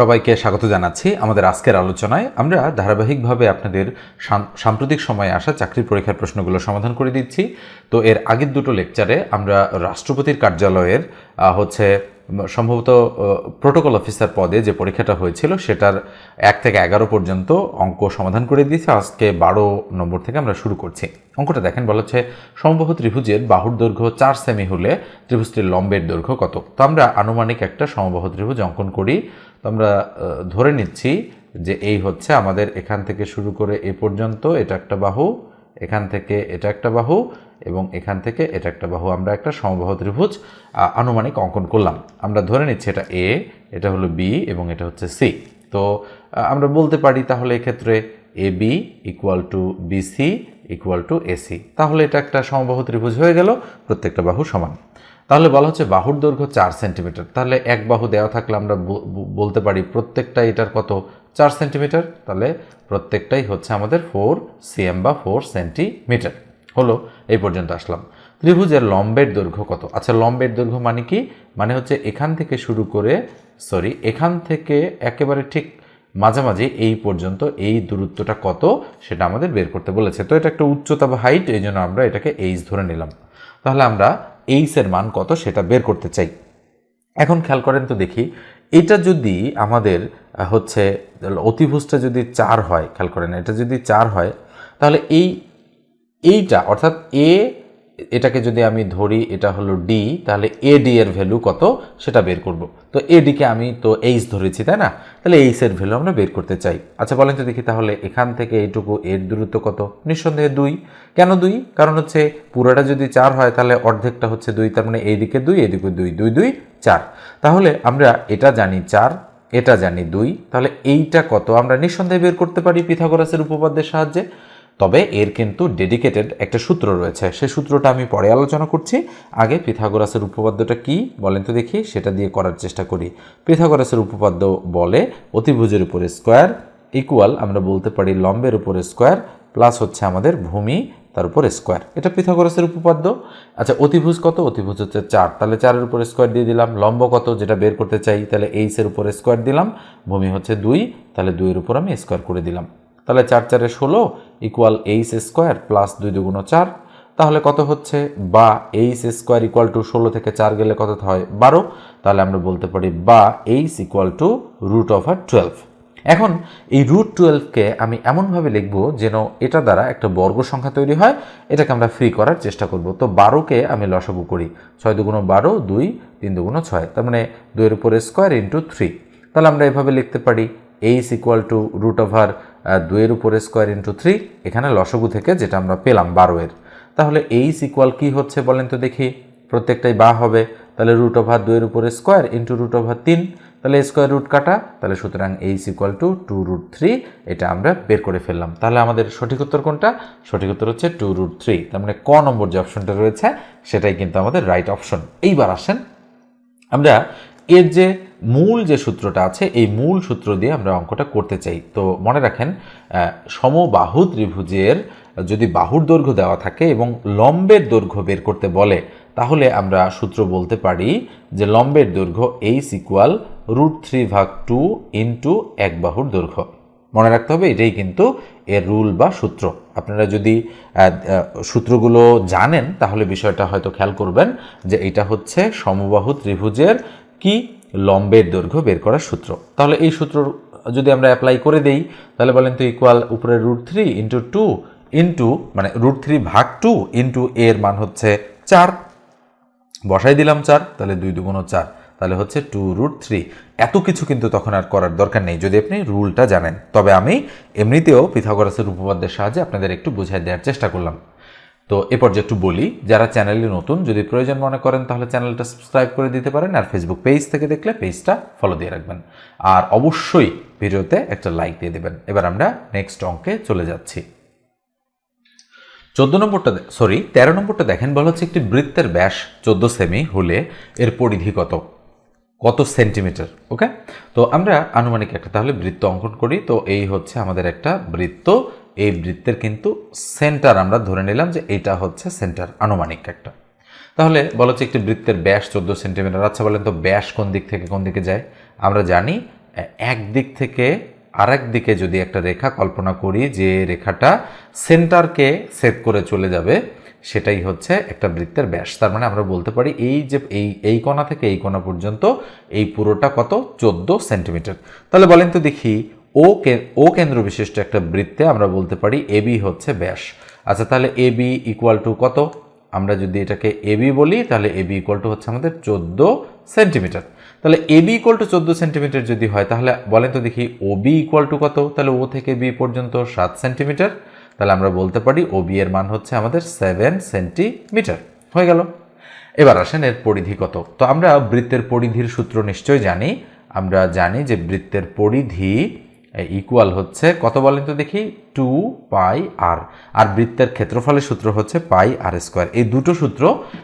সবাইকে স্বাগত জানাচ্ছি আমাদের আজকের আলোচনায়। আমরা ধারাবাহিকভাবে আপনাদের সাম- সাম্প্রতিক সময়ে আসা চাকরির পরীক্ষার প্রশ্নগুলো সমাধান করে দিচ্ছি। তো এর আগের দুটো লেকচারে আমরা রাষ্ট্রপতির কার্যালয়ের হচ্ছে সম্ভবত প্রোটোকল অফিসার পদে যে পরীক্ষাটা হয়েছিল, সেটার এক থেকে এগারো পর্যন্ত অঙ্ক সমাধান করে দিয়েছে। আজকে বারো নম্বর থেকে আমরা শুরু করছি। অঙ্কটা দেখেন, বলা হচ্ছে সমবাহু ত্রিভুজের বাহুর দৈর্ঘ্য চার সেমি হলে ত্রিভুজটির লম্বের দৈর্ঘ্য কত? তো আমরা আনুমানিক একটা সমবাহু ত্রিভুজ অঙ্কন করি। তো আমরা ধরে নিচ্ছি যে এই হচ্ছে আমাদের এখান থেকে শুরু করে এ পর্যন্ত এটা একটা বাহু, এখান থেকে এটা একটা বাহু এবং এখান থেকে এটা একটা বাহু, আমরা একটা সমবাহু ত্রিভুজ আনুমানিক অঙ্কন করলাম। আমরা ধরে নিচ্ছি এটা এ এটা হলো বি এবং এটা হচ্ছে সি তো আমরা বলতে পারি তাহলে এক্ষেত্রে A B equal to BC equal to AC তাহলে এটা একটা সমবাহু ত্রিভুজ হয়ে গেল, প্রত্যেকটা বাহু সমান। তাহলে বলা হচ্ছে বাহুর দৈর্ঘ্য চার সেন্টিমিটার। তাহলে এক বাহু দেওয়া থাকলে আমরা বলতে পারি প্রত্যেকটা এটার কত? চার সেন্টিমিটার। তাহলে প্রত্যেকটাই হচ্ছে আমাদের ফোর সিএম বা ফোর সেন্টিমিটার হলো, এই পর্যন্ত আসলাম। ত্রিভুজের লম্বের দৈর্ঘ্য কত? আচ্ছা লম্বের দৈর্ঘ্য মানে কি? মানে হচ্ছে এখান থেকে শুরু করে সরি এখান থেকে একেবারে ঠিক মাঝামাঝি এই পর্যন্ত এই দূরত্বটা কত সেটা আমাদের বের করতে বলেছে। তো এটা একটা উচ্চতা বা হাইট এই জন্য আমরা এটাকে এইচ ধরে নিলাম। তাহলে আমরা এইচের মান কত সেটা বের করতে চাই। এখন খেয়াল করেন তো দেখি, এটা যদি আমাদের হচ্ছে অতিভুজটা যদি চার হয়, খেয়াল করেন, এটা যদি চার হয়, তাহলে এই এইটা, অর্থাৎ এ এটাকে যদি আমি ধরি, এটা হলো ডি তাহলে এ ডি এর ভ্যালু কত? সেটা বের করব। তো এ ডিকে আমি তো এইচ ধরেছি, তাই না? তাহলে এইচ এর ভ্যালু আমরা বের করতে চাই। আচ্ছা বলেন তো দেখি তাহলে এখান থেকে এইটুকু এর দূরত্ব কত? নিঃসন্দেহে দুই। কেন দুই? কারণ হচ্ছে পুরোটা যদি চার হয়, তাহলে অর্ধেকটা হচ্ছে দুই, তার মানে এইদিকে দুই, এদিকে দুই দুই দুই, চার। তাহলে আমরা এটা জানি চার, এটা জানি দুই, তাহলে এইটা কত? আমরা নিঃসন্দেহে বের করতে পারি পিথাগোরাসের উপপাদ্যের সাহায্যে। তবে এর কিন্তু ডেডিকেটেড একটা সূত্র রয়েছে। সে সূত্রটা আমি পরে আলোচনা করছি। আগে পিথাগোরাসের উপপাদ্যটা কি বলেন তো দেখি, সেটা দিয়ে করার চেষ্টা করি। পিথাগোরাসের উপপাদ্য বলে অতিভুজের উপরে স্কোয়ার ইকুয়াল আমরা বলতে পারি লম্বের উপরে স্কোয়ার প্লাস হচ্ছে আমাদের ভূমি, তার উপর স্কোয়ার এটা পিথাগোরাসের উপপাদ্য। আচ্ছা অতিভুজ কত? অতিভুজ হচ্ছে চার। তাহলে চারের উপরে স্কোয়ার দিয়ে দিলাম। লম্ব কত? যেটা বের করতে চাই, তাহলে এইচের উপরে স্কোয়ার দিলাম। ভূমি হচ্ছে দুই। তাহলে দুইয়ের উপর আমি স্কোয়ার করে দিলাম। তাহলে চার চারে ষোলো ইকুয়াল এইচ স্কোয়ার প্লাস দুই দুগুণ চার। তাহলে কত হচ্ছে? বা এইচ স্কোয়ার ইকুয়াল টু ষোলো থেকে চার গেলে কত হয়? বারো। তাহলে আমরা বলতে পারি বা H equal to root of R twelve এখন এই রুট টুয়েলভকে আমি এমনভাবে লিখব যেন এটা দ্বারা একটা বর্গ সংখ্যা তৈরি হয়। এটাকে আমরা ফ্রি করার চেষ্টা করব। তো বারোকে আমি লসাগু করি। ছয় দুগুণ বারো, দুই, তিন দুগুণ ছয়। তার মানে দুইয়ের উপরে স্কোয়ার ইন্টু থ্রি তাহলে আমরা এভাবে লিখতে পারি H equal to root over দুইয়ের উপরে স্কোয়ার ইন্টু থ্রি এখানে লসগু থেকে যেটা আমরা পেলাম বারো এর। তাহলে এইচ ইকুয়াল কি হচ্ছে বলেন তো দেখি, প্রত্যেকটাই বা হবে, তাহলে রুট ওভার দুইয়ের উপরে স্কোয়ার ইন্টু রুট ওভার তিন, তাহলে স্কোয়ার রুট কাটা, তাহলে সুতরাং H equal to two root three এটা আমরা বের করে ফেললাম। তাহলে আমাদের সঠিক উত্তর কোনটা? সঠিক উত্তর হচ্ছে টু রুট থ্রি তার মানে ক নম্বর যে অপশনটা রয়েছে, সেটাই কিন্তু আমাদের রাইট অপশন এইবার আসেন আমরা এর যে মূল যে সূত্রটা আছে, এই মূল সূত্র দিয়ে আমরা অঙ্কটা করতে চাই। তো মনে রাখেন সমবাহু ত্রিভুজের যদি বাহুর দৈর্ঘ্য দেওয়া থাকে এবং লম্বের দৈর্ঘ্য বের করতে বলে, তাহলে আমরা সূত্র বলতে পারি যে লম্বের দৈর্ঘ্য এইচ ইকুয়াল রুট থ্রি ভাগ টু ইন্টু এক বাহুর দৈর্ঘ্য। মনে রাখতে হবে, এটাই কিন্তু এর রুল বা সূত্র। আপনারা যদি সূত্রগুলো জানেন, তাহলে বিষয়টা হয়তো খেয়াল করবেন যে এটা হচ্ছে সমবাহু ত্রিভুজের কি? লম্বের দৈর্ঘ্য বের করার সূত্র। তাহলে এই সূত্র যদি আমরা অ্যাপ্লাই করে দেই, তাহলে বলেন তো ইকুয়াল উপরে root three into two into মানে রুট থ্রি ভাগ টু ইন্টু এর মান হচ্ছে চার। বসাই দিলাম চার, তাহলে দুই দুগুণ চার, তাহলে হচ্ছে টু রুট থ্রি এত কিছু কিন্তু তখন আর করার দরকার নেই, যদি আপনি রুলটা জানেন। তবে আমি এমনিতেও পিথাগোরাসের উপপাদ্যের সাহায্যে আপনাদের একটু বুঝাই দেওয়ার চেষ্টা করলাম। তো এ পর্যায়ে একটু বলি, যারা চ্যানেলে নতুন, যদি প্রয়োজন মনে করেন, তাহলে চ্যানেলটা সাবস্ক্রাইব করে দিতে পারেন আর ফেসবুক পেজ থেকে দেখলে পেজটা ফলো দিয়ে রাখবেন। আর অবশ্যই ভিডিওতে একটা লাইক দিয়ে দেবেন। এবার আমরা নেক্সট অঙ্কে চলে যাচ্ছি। চোদ্দ নম্বরটা সরি তেরো নম্বরটা দেখেন, বলা হচ্ছে একটি বৃত্তের ব্যাস চোদ্দ সেমি হলে এর পরিধি কত? কত সেন্টিমিটার ওকে তো আমরা আনুমানিক একটা, তাহলে বৃত্ত অঙ্কন করি। তো এই হচ্ছে আমাদের একটা বৃত্ত এই বৃত্তের কিন্তু সেন্টার আমরা ধরে নিলাম যে এটা হচ্ছে সেন্টার আনুমানিক একটা। তাহলে বলা হচ্ছে একটি বৃত্তের ব্যাস চোদ্দ সেন্টিমিটার আচ্ছা বলেন তো ব্যাস কোন দিক থেকে কোন দিকে যায়? আমরা জানি এক দিক থেকে আরেক দিকে যদি একটা রেখা কল্পনা করি যে রেখাটা সেন্টারকে সেট করে চলে যাবে, সেটাই হচ্ছে একটা বৃত্তের ব্যাস। তার মানে আমরা বলতে পারি এই যে, এই এই কোণা থেকে এই কোণা পর্যন্ত এই পুরোটা কত? চোদ্দ সেন্টিমিটার তাহলে বলেন তো দেখি ও ও কেন্দ্র বিশিষ্ট একটা বৃত্তে আমরা বলতে পারি এবি হচ্ছে ব্যাস। আচ্ছা তাহলে এবি ইকুয়াল টু কত? আমরা যদি এটাকে এবি বলি, তাহলে এবি ইকুয়াল টু হচ্ছে আমাদের চোদ্দ সেন্টিমিটার। তাহলে এবি ইকুয়াল টু চোদ্দ সেন্টিমিটার যদি হয়, তাহলে বলেন তো দেখি ওবি ইকুয়াল টু কত? তাহলে ও থেকে বি পর্যন্ত সাত সেন্টিমিটার। তাহলে আমরা বলতে পারি ওবি এর মান হচ্ছে আমাদের সেভেন সেন্টিমিটার। হয়ে গেল। এবার আসেন এর পরিধি কত? তো আমরা বৃত্তের পরিধির সূত্র নিশ্চয়ই জানি। আমরা জানি যে বৃত্তের পরিধি ইকুয়াল হচ্ছে, কত বলেন তো দেখি? টু পাই আর আর বৃত্তের ক্ষেত্রফলের সূত্র হচ্ছে পাই আর স্কোয়ার এই দুটো সূত্র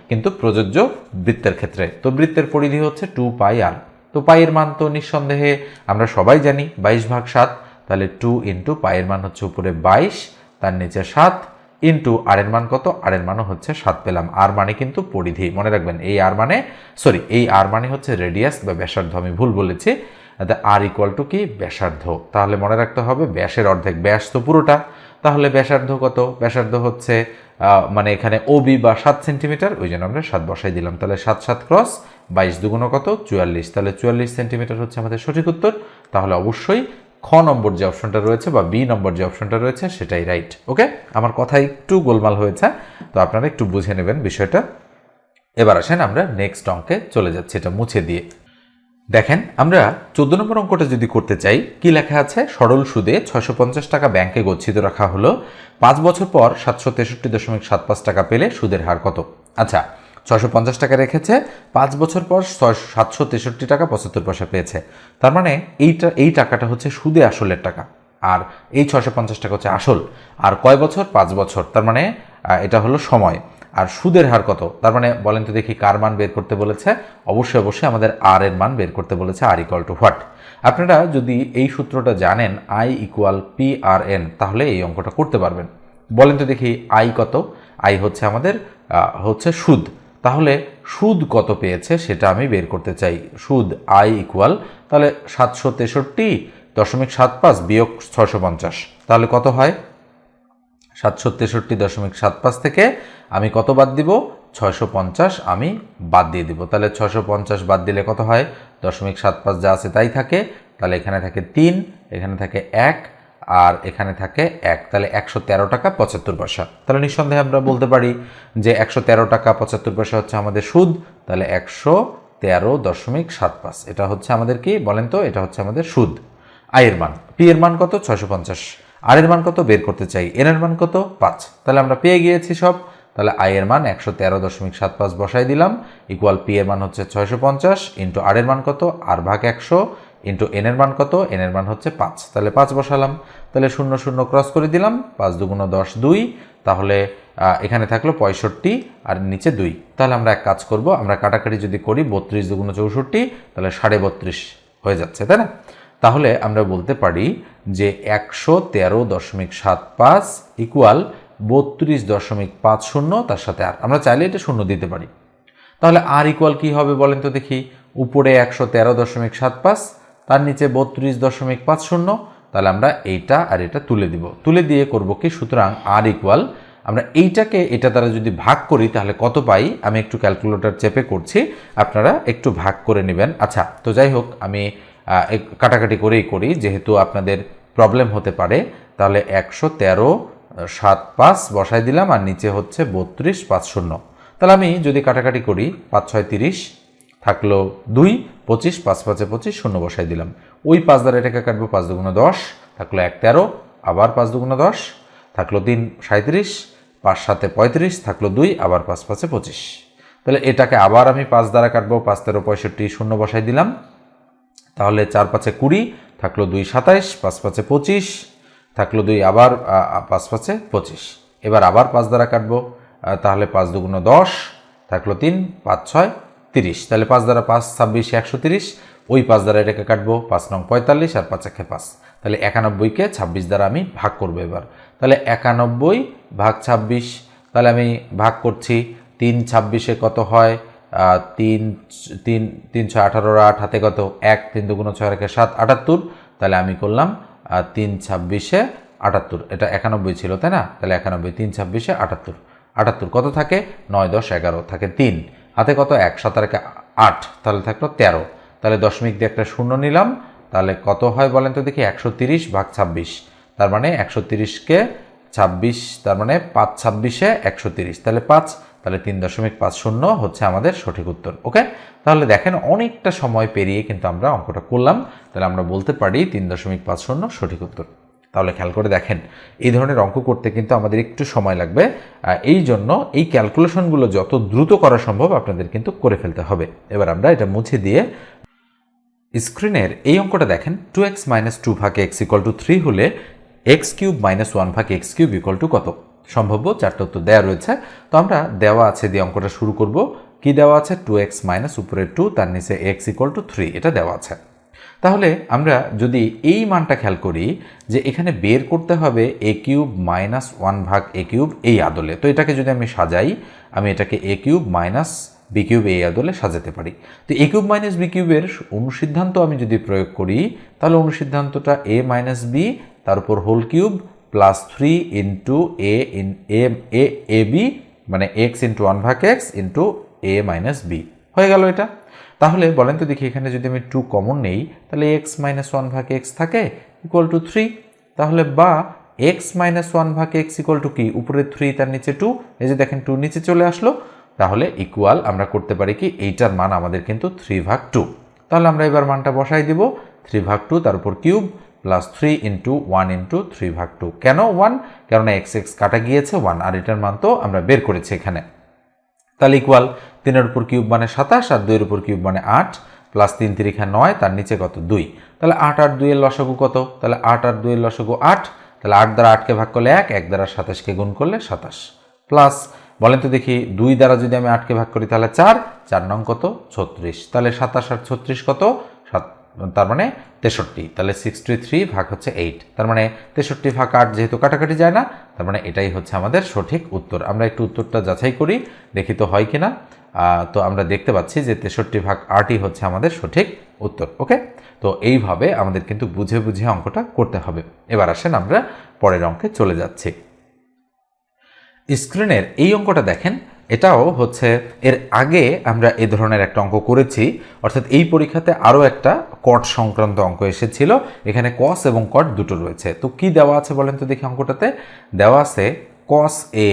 কিন্তু প্রযোজ্য বৃত্তের ক্ষেত্রে। তো বৃত্তের পরিধি হচ্ছে টু পাই আর তো পাইয়ের মান তো নিঃসন্দেহে আমরা সবাই জানি, বাইশ ভাগ সাত, তাহলে টু ইন্টু পাইয়ের মান হচ্ছে উপরে বাইশ, তার নিচে সাত ইন্টু আর এর মান কত? আর এর মানও হচ্ছে সাত পেলাম। আর মানে কিন্তু পরিধি। মনে রাখবেন, এই আর মানে সরি এই আর মানে হচ্ছে রেডিয়াস বা ব্যাসার্ধ, আমি ভুল বলেছি। আর ইকুয়াল টু কি? ব্যাসার্ধ। তাহলে মনে রাখতে হবে ব্যাসের অর্ধেক। ব্যাস তো পুরোটা। তাহলে ব্যাসার্ধ কত? ব্যাসার্ধ হচ্ছে মানে এখানে ওবি বা সাত সেন্টিমিটার, ওই জন্য আমরা সাত বসাই দিলাম। তাহলে সাত সাত ক্রস বাইশ দুগুণ কত? চুয়াল্লিশ। তাহলে চুয়াল্লিশ সেন্টিমিটার হচ্ছে আমাদের সঠিক উত্তর। তাহলে অবশ্যই খ নম্বর যে অপশনটা রয়েছে বা বি নম্বর যে অপশনটা রয়েছে সেটাই রাইট ওকে আমার কথা একটু গোলমাল হয়েছে, তো আপনারা একটু বুঝে নেবেন বিষয়টা। এবার আসেন আমরা নেক্সট অঙ্কে চলে যাচ্ছি। এটা মুছে দিয়ে। দেখেন, আমরা চোদ্দ নম্বর অঙ্কটা যদি করতে চাই, কি লেখা আছে? সরল সুদে ছয়শো পঞ্চাশ টাকা ব্যাংকে গচ্ছিত রাখা হলো। পাঁচ বছর পর সাতশো তেষট্টি দশমিক সাত পাঁচ টাকা পেলে সুদের হার কত? আচ্ছা ছয়শো পঞ্চাশ টাকা রেখেছে, পাঁচ বছর পর সাতশো তেষট্টি টাকা পঁচাত্তর পয়সা পেয়েছে। তার মানে এইটা এই টাকাটা হচ্ছে সুদে আসলের টাকা। আর এই ছশো পঞ্চাশ টাকা হচ্ছে আসল। আর কয় বছর? পাঁচ বছর। তার মানে এটা হলো সময়। আর সুদের হার কত? তার মানে বলেন তো দেখি কার মান বের করতে বলেছে? অবশ্যই অবশ্যই আমাদের আর এর মান বের করতে বলেছে আর ইকুয়াল টু হোয়াট আপনারা যদি এই সূত্রটা জানেন I equal P R N তাহলে এই অঙ্কটা করতে পারবেন। বলেন তো দেখি আই কত? আই হচ্ছে আমাদের হচ্ছে সুদ। তাহলে সুদ কত পেয়েছে সেটা আমি বের করতে চাই। সুদ আই ইকুয়াল তাহলে সাতশো তেষট্টি দশমিক সাত পাঁচ বিয়োগ ছশো পঞ্চাশ। তাহলে কত হয়? সাতশো তেষট্টি দশমিক সাত পাঁচ থেকে আমি কত বাদ দিব? ছয়শো পঞ্চাশ আমি বাদ দিয়ে দিব। তাহলে ছয়শো পঞ্চাশ বাদ দিলে কত হয়? দশমিক সাত পাঁচ যা আছে তাই থাকে। তাহলে এখানে থাকে তিন, এখানে থাকে এক, আর এখানে থাকে এক। তাহলে একশো তেরো টাকা পঁচাত্তর পয়সা। তাহলে নিঃসন্দেহে আমরা বলতে পারি যে একশো তেরো টাকা পঁচাত্তর পয়সা হচ্ছে আমাদের সুদ। তাহলে একশো তেরো দশমিক সাত পাঁচ। এটা হচ্ছে আমাদের কি? বলেন তো, এটা হচ্ছে আমাদের সুদ। আয়ের মান। পি এর মান কত? ছয়শো পঞ্চাশ। আর এর মান কত? বের করতে চাই। এন এর মান কত? পাঁচ। তাহলে আমরা পেয়ে গিয়েছি সব। তাহলে আই এর মান একশো তেরো দশমিক সাত পাঁচ বসাই দিলাম। ইকুয়াল পি এর মান হচ্ছে ছয়শো পঞ্চাশ ইন্টু আর এর মান কত? আর ভাগ একশো ইন্টু এন এর মান কত? এন এর মান হচ্ছে পাঁচ। তাহলে পাঁচ বসালাম। তাহলে শূন্য শূন্য ক্রস করে দিলাম। পাঁচ দুগুণ দশ দুই। তাহলে এখানে থাকল পঁয়ষট্টি আর নিচে দুই। তাহলে আমরা এক কাজ করব। আমরা কাটাকাটি যদি করি বত্রিশ দুগুণ চৌষট্টি, তাহলে সাড়ে বত্রিশ হয়ে যাচ্ছে, তাই না? তাহলে আমরা বলতে পারি যে একশো তেরো দশমিক সাত পাঁচ ইকুয়াল বত্রিশ দশমিক পাঁচ শূন্য, তার সাথে আর। আমরা চাইলে এটা শূন্য দিতে পারি। তাহলে আর ইকুয়াল কি হবে বলেন তো দেখি। উপরে একশো তেরো দশমিক সাত পাঁচ, তার নিচে বত্রিশ দশমিক পাঁচ শূন্য, তাহলে আমরা এইটা আর এটা তুলে দিব। তুলে দিয়ে করব কি? সুতরাং আর ইকুয়াল আমরা এইটাকে, এটা দ্বারা যদি ভাগ করি, তাহলে কত পাই? আমি একটু ক্যালকুলেটর চেপে করছি, আপনারা একটু ভাগ করে নেবেন। আচ্ছা তো যাই হোক, আমি কাটাকাটি করেই করি। যেহেতু আপনাদের প্রবলেম হতে পারে, তাহলে একশো তেরো সাত পাঁচ বসাই দিলাম আর নিচে হচ্ছে বত্রিশ, পাঁচ শূন্য। তাহলে আমি যদি কাটাকাটি করি, পাঁচ ছয় তিরিশ থাকল দুই, পঁচিশ, পাঁচ পাঁচে পঁচিশ, শূন্য বসাই দিলাম। ওই পাঁচ দ্বারা এটাকে কাটবো পাঁচ দুগুণ দশ, থাকল এক তেরো, আবার পাঁচ দুগুণ দশ, থাকল তিন সাঁত্রিশ পাঁচ সাতে পঁয়ত্রিশ, থাকল দুই, আবার পাঁচ পাঁচে পঁচিশ। তাহলে এটাকে আবার আমি পাঁচ দ্বারা কাটবো, পাঁচ তেরো পঁয়ষট্টি, শূন্য বসাই দিলাম। তাহলে চার পাঁচে কুড়ি, থাকল দুই সাতাইশ, পাঁচ পাঁচে পঁচিশ, থাকল দুই আবার পাঁচ পাঁচে পঁচিশ। এবার আবার পাঁচ দ্বারা কাটবো তাহলে পাঁচ দুগুণ দশ, থাকল তিন, পাঁচ ছয়, তিরিশ। তাহলে পাঁচ দ্বারা পাঁচ, ছাব্বিশ একশো তিরিশ, ওই পাঁচ দ্বারা এটাকে কাটবো, পাঁচ নং পঁয়তাল্লিশ আর পাঁচ একে পাঁচ। তাহলে একানব্বইকে ছাব্বিশ দ্বারা আমি ভাগ করব এবার। তাহলে একানব্বই ভাগ ছাব্বিশ, তাহলে আমি ভাগ করছি, তিন ছাব্বিশে কত হয়? তিন তিন তিনশো আঠারোর আট হাতে কত? এক, তিন দুগুণ ছয় রেখে সাত, আটাত্তর। তাহলে আমি করলাম তিন ছাব্বিশে আটাত্তর। এটা একানব্বই ছিল, তাই না? তাহলে একানব্বই, তিন ছাব্বিশে আটাত্তর। আটাত্তর কত থাকে? নয়, দশ, এগারো, থাকে তিন। হাতে কত? এক, সাত রেখে আট। তাহলে থাকল তেরো। তাহলে দশমিক দিয়ে একটা শূন্য নিলাম। তাহলে কত হয় বলেন তো দেখি? একশো তিরিশ ভাগ ছাব্বিশ। তার মানে একশো তিরিশকে ছাব্বিশ, তার মানে পাঁচ ছাব্বিশে একশো তিরিশ। তাহলে পাঁচ তাহলে তিন দশমিক পাঁচ শূন্য হচ্ছে আমাদের সঠিক উত্তর, ওকে? তাহলে দেখেন অনেকটা সময় পেরিয়ে কিন্তু আমরা অঙ্কটা করলাম। তাহলে আমরা বলতে পারি তিন দশমিক পাঁচ শূন্য সঠিক উত্তর। তাহলে খেয়াল করে দেখেন, এই ধরনের অঙ্ক করতে কিন্তু আমাদের একটু সময় লাগবে। এই জন্য এই ক্যালকুলেশনগুলো যত দ্রুত করা সম্ভব আপনাদের কিন্তু করে ফেলতে হবে। এবার আমরা এটা মুছে দিয়ে স্ক্রিনের এই অঙ্কটা দেখেন টু এক্স মাইনাস টু ভাগ এক্স ইকুয়াল টু থ্রি হলে এক্স কিউব মাইনাস ওয়ান ভাগ এক্স কিউব ইকুয়াল টু কত? সম্ভাব্য চারটা উত্তর দেওয়া রয়েছে। তো আমরা দেওয়া আছে দিয়ে অঙ্কটা শুরু করব। কি দেওয়া আছে? টু এক্স মাইনাস উপরে টু তার নিচে এক্স ইকুয়াল টু থ্রি এটা দেওয়া আছে। তাহলে আমরা যদি এই মানটা খেয়াল করি যে এখানে বের করতে হবে এ কিউব মাইনাস ওয়ান ভাগ এ কিউব এই আদলে। তো এটাকে যদি আমি সাজাই, আমি এটাকে a cube minus b cube এই আদলে সাজাতে পারি। তো এ কিউব মাইনাস বি কিউবের অনুসিদ্ধান্ত আমি যদি প্রয়োগ করি, তাহলে অনুসিদ্ধান্তটা এ মাইনাস বি তার উপর whole cube plus three into a in a a b মানে এক্স ইন্টু ওয়ান ভাগ x into a minus b হয়ে গেল এটা। তাহলে বলেন তো দেখি এখানে যদি আমি টু কমন নেই, তাহলে এক্স মাইনাস ওয়ান ভাগ এক্স থাকে ইকুয়াল টু থ্রি তাহলে বা এক্স মাইনাস ওয়ান ভাগ এক্স ইকুয়াল টু কি? উপরে থ্রি তার নিচে টু এই যে দেখেন টু নিচে চলে আসলো। তাহলে ইকুয়াল আমরা করতে পারি কি? এইটার মান আমাদের কিন্তু থ্রি ভাগ টু তাহলে আমরা এবার মানটা বসাই দিব। থ্রি ভাগ টু তার উপর cube plus three into one into three ভাগ টু কেন ওয়ান কেননা এক্স এক্স কাটা গিয়েছে ওয়ান আর এটার মান তো আমরা বের করেছি এখানে। তাহলে ইকুয়াল তিনের উপর কিউব মানে সাতাশ, আর দুইয়ের উপর কিউব মানে আট প্লাস তিন তিরিখা নয়, তার নিচে কত? দুই। তাহলে আট আর দুইয়ের লসাগু কত? তাহলে আট আর দুইয়ের লসাগু আট। তাহলে আট দ্বারা আটকে ভাগ করলে এক এক দ্বারা সাতাশকে গুণ করলে সাতাশ। প্লাস বলেন তো দেখি, দুই দ্বারা যদি আমি আটকে ভাগ করি তাহলে চার চার নং কত? ছত্রিশ। তাহলে সাতাশ আর ছত্রিশ কত? সাত তার মানে তেষট্টি তাহলে সিক্সটি থ্রি ভাগ হচ্ছে এইট তার মানে তেষট্টি ভাগ আট যেহেতু কাটাকাটি যায় না তার মানে এটাই হচ্ছে আমাদের সঠিক উত্তর। আমরা একটু উত্তরটা যাচাই করি দেখি তো হয় কিনা। আহ, তো আমরা দেখতে পাচ্ছি যে তেষট্টি ভাগ আটই হচ্ছে আমাদের সঠিক উত্তর ওকে? তো এইভাবে আমাদের কিন্তু বুঝে বুঝে অঙ্কটা করতে হবে। এবার আসেন আমরা পরের অঙ্কে চলে যাচ্ছি। স্ক্রিনের এই অঙ্কটা দেখেন এটাও হচ্ছে এর আগে আমরা এ ধরনের একটা অঙ্ক করেছি, অর্থাৎ এই পরীক্ষাতে আরও একটা কট সংক্রান্ত অঙ্ক এসেছিল, এখানে কস এবং কট দুটো রয়েছে। তো কি দেওয়া আছে বলেন তো দেখি অঙ্কটাতে? দেওয়া আছে কস এ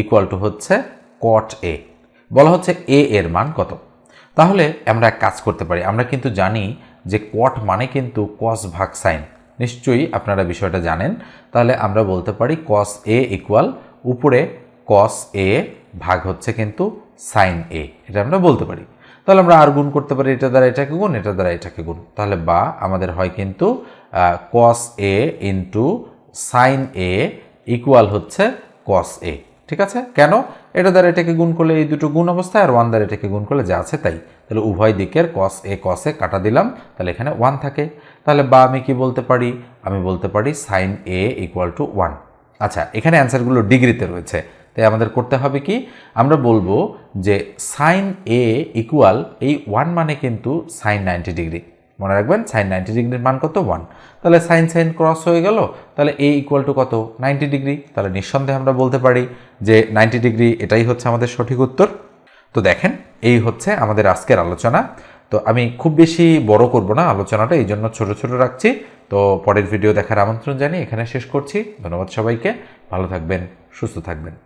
ইকুয়াল টু হচ্ছে কট এ বলা হচ্ছে এ এর মান কত? তাহলে আমরা এক কাজ করতে পারি, আমরা কিন্তু জানি যে কট মানে কিন্তু কস ভাগ সাইন নিশ্চয়ই আপনারা বিষয়টা জানেন, তাহলে আমরা বলতে পারি কস এ ইকুয়াল উপরে কস এ ভাগ হচ্ছে কিন্তু সাইন এ এটা আমরা বলতে পারি। তাহলে আমরা আর গুণ করতে পারি, এটা দ্বারা এটাকে গুণ, এটা দ্বারা এটাকে গুণ। তাহলে বা আমাদের হয় কিন্তু cos A into sine A equal হচ্ছে কস এ ঠিক আছে? কেন? এটা দ্বারা এটাকে গুণ করলে এই দুটো গুণ অবস্থায়, আর ওয়ান দ্বারা এটাকে গুণ করলে যা আছে তাই। তাহলে উভয় দিকের কস এ কস এ কাটা দিলাম, তাহলে এখানে ওয়ান থাকে। তাহলে বা আমি কি বলতে পারি? আমি বলতে পারি sine A equal to one আচ্ছা এখানে অ্যান্সারগুলো ডিগ্রিতে রয়েছে। তাই আমাদের করতে হবে কি? আমরা বলব যে সাইন এ ইকুয়াল এই ওয়ান মানে কিন্তু সাইন নাইনটি ডিগ্রি মনে রাখবেন সাইন নাইনটি ডিগ্রির মান কত? ওয়ান তাহলে সাইন সাইন ক্রস হয়ে গেল, তাহলে এ ইকুয়াল টু কত? নাইনটি ডিগ্রি তাহলে নিঃসন্দেহে আমরা বলতে পারি যে নাইনটি ডিগ্রি এটাই হচ্ছে আমাদের সঠিক উত্তর। তো দেখেন, এই হচ্ছে আমাদের আজকের আলোচনা। তো আমি খুব বেশি বড় করব না আলোচনাটা, এই জন্য ছোটো ছোটো রাখছি। তো পরের ভিডিও দেখার আমন্ত্রণ জানিয়ে এখানে শেষ করছি। ধন্যবাদ সবাইকে। ভালো থাকবেন, সুস্থ থাকবেন।